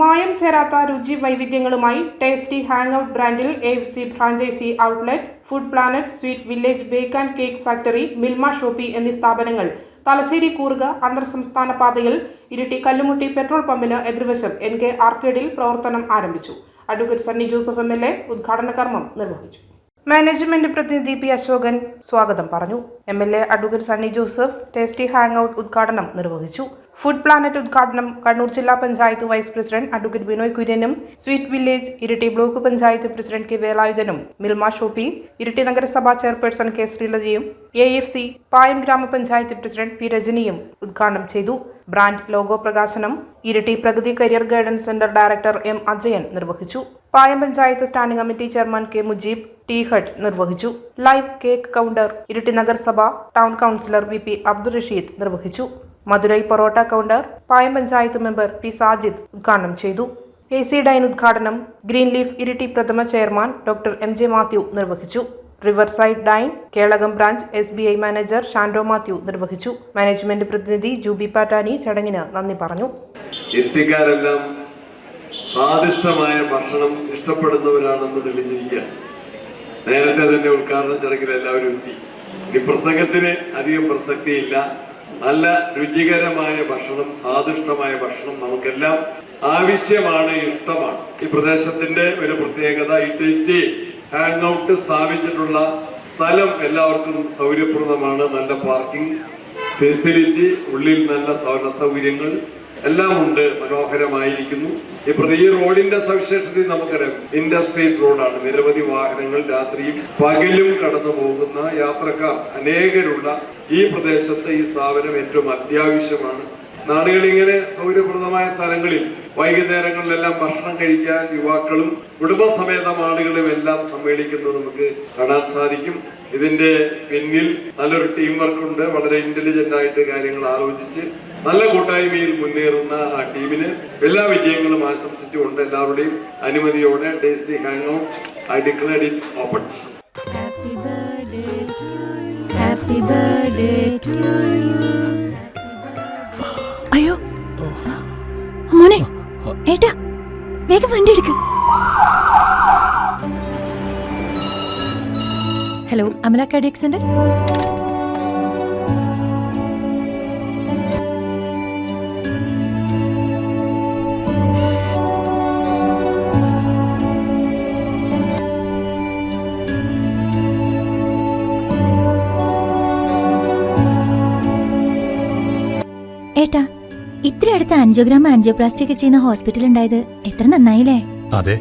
മായം ചേരാത്ത രുചി വൈവിധ്യങ്ങളുമായി ടേസ്റ്റി ഹാങ് ഔട്ട് ബ്രാൻഡിൽ A C franchise outlet food planet sweet village bake and cake factory Milma shoppe എന്നീ സ്ഥാപനങ്ങൾ. തലശ്ശേരി കൂറുക അന്തർ സംസ്ഥാന പാതയിൽ ഇരിട്ടി കല്ലുമുട്ടി പെട്രോൾ പമ്പിന് എതിർവശം എൻ കെ ആർക്കേഡിൽ പ്രവർത്തനം ആരംഭിച്ചു. Advocate Sunny Joseph M L A ഉദ്ഘാടന കർമ്മം നിർവഹിച്ചു. മാനേജ്മെന്റ് പ്രതിനിധി പി അശോകൻ സ്വാഗതം പറഞ്ഞു. M L A advocate Sunny Joseph tasty hang out ഉദ്ഘാടനം നിർവഹിച്ചു. ഫുഡ് പ്ലാനറ്റ് ഉദ്ഘാടനം കണ്ണൂർ ജില്ലാ panchayat vice president advocate Binoy കുര്യനും sweet village Iritty block panchayat president K വേലായുധനും Milma Shopee Iritty നഗരസഭാ ചെയർപേഴ്സൺ കെ ശ്രീലതയും എ എഫ് സി പായം ഗ്രാമപഞ്ചായത്ത് പ്രസിഡന്റ് പി രജനിയും ഉദ്ഘാടനം ചെയ്തു. ബ്രാൻഡ് ലോഗോ പ്രകാശനം Iritty Pragathi career guidance centre director M Ajayan നിർവഹിച്ചു. Payam panchayat standing committee chairman K Mujeeb tea hut നിർവഹിച്ചു. Live cake counter Iritty നഗരസഭ town councillor V P Abdul Rasheed നിർവഹിച്ചു. Madurai porotta counter Payam panchayat member P Sajid ഉദ്ഘാടനം ചെയ്തു. A C dine ഉദ്ഘാടനം green leaf Iritty പ്രഥമ chairman doctor M J Mathew നിർവഹിച്ചു. Riverside dine Kelakam branch S B I manager Shando Mathew നിർവഹിച്ചു. Management പ്രതിനിധി ജൂബി പാറ്റാനി ചടങ്ങിന് നന്ദി പറഞ്ഞു. എത്തിക്കാരെല്ലാം സ്വാദിഷ്ടമായ ഭക്ഷണം ഇഷ്ടപ്പെടുന്നവരാണെന്ന് തെളിഞ്ഞിരിക്കുകയാണ് നേരത്തെ തന്നെ ഉദ്ഘാടന ചടങ്ങിൽ എല്ലാവരും എത്തി. ഈ പ്രസംഗത്തിന് അധികം പ്രസക്തിയില്ല. നല്ല രുചികരമായ ഭക്ഷണം സ്വാദിഷ്ടമായ ഭക്ഷണം നമുക്കെല്ലാം ആവശ്യമാണ് ഇഷ്ടമാണ്. ഈ പ്രദേശത്തിന്റെ ഒരു പ്രത്യേകത ഈ ടേസ്റ്റി ഹാങ് ഔട്ട് സ്ഥാപിച്ചിട്ടുള്ള സ്ഥലം എല്ലാവർക്കും സൗകര്യപ്രദമാണ്. നല്ല പാർക്കിംഗ് ഫെസിലിറ്റി ഉള്ളിൽ നല്ല സൗകര്യങ്ങൾ. എല്ലാം ഉണ്ട് മനോഹരമായിരിക്കുന്നു. പ്രതി ഈ റോഡിന്റെ സവിശേഷത നമുക്കറിയാം. ഇൻഡസ്ട്രിയൽ റോഡാണ് നിരവധി വാഹനങ്ങൾ രാത്രിയും പകലും കടന്നു പോകുന്ന യാത്രക്കാർ അനേകരുള്ള ഈ പ്രദേശത്ത് ഈ സ്ഥാപനം ഏറ്റവും അത്യാവശ്യമാണ്. നാടുകൾ ഇങ്ങനെ സൗകര്യപ്രദമായ സ്ഥലങ്ങളിൽ വൈകുന്നേരങ്ങളിലെല്ലാം ഭക്ഷണം കഴിക്കാൻ യുവാക്കളും കുടുംബസമേതം ആളുകളും എല്ലാം സമ്മേളിക്കുന്നത് നമുക്ക് കാണാൻ സാധിക്കും. ഇതിന്റെ പിന്നിൽ നല്ലൊരു ടീം വർക്ക് ഉണ്ട്. വളരെ ഇന്റലിജന്റ് ആയിട്ട് കാര്യങ്ങൾ ആലോചിച്ച് നല്ല കൂട്ടായ്മയിൽ മുന്നേറുന്ന ആ ടീമിന് എല്ലാ വിജയങ്ങളും ആശംസിച്ചുകൊണ്ട് എല്ലാവരുടെയും അനുമതിയോടെ tasty hang out I declare it open. അയ്യോ. മോനെ ഏട്ടാ വേഗം വണ്ടി എടുക്ക്. ഹലോ അമല കാർഡിയക് സെന്റർ ഏട്ടാ ഇത്ര അടുത്ത് ആൻജിയോഗ്രാം ആൻജിയോപ്ലാസ്റ്റി ഒക്കെ ചെയ്യുന്ന ഹോസ്പിറ്റൽ ഉണ്ടായത് എത്ര നന്നായില്ലേ? അതെ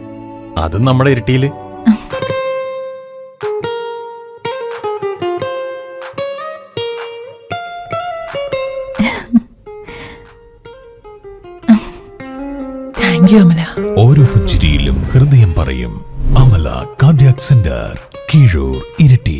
അതും നമ്മുടെ ഇരട്ടിയിൽ. Thank you Amala. ഓരോ പുഞ്ചിരിയിലും ഹൃദയം പറയും അമല കാർഡിയാക് സെന്റർ കീഴൂർ ഇരിട്ടി.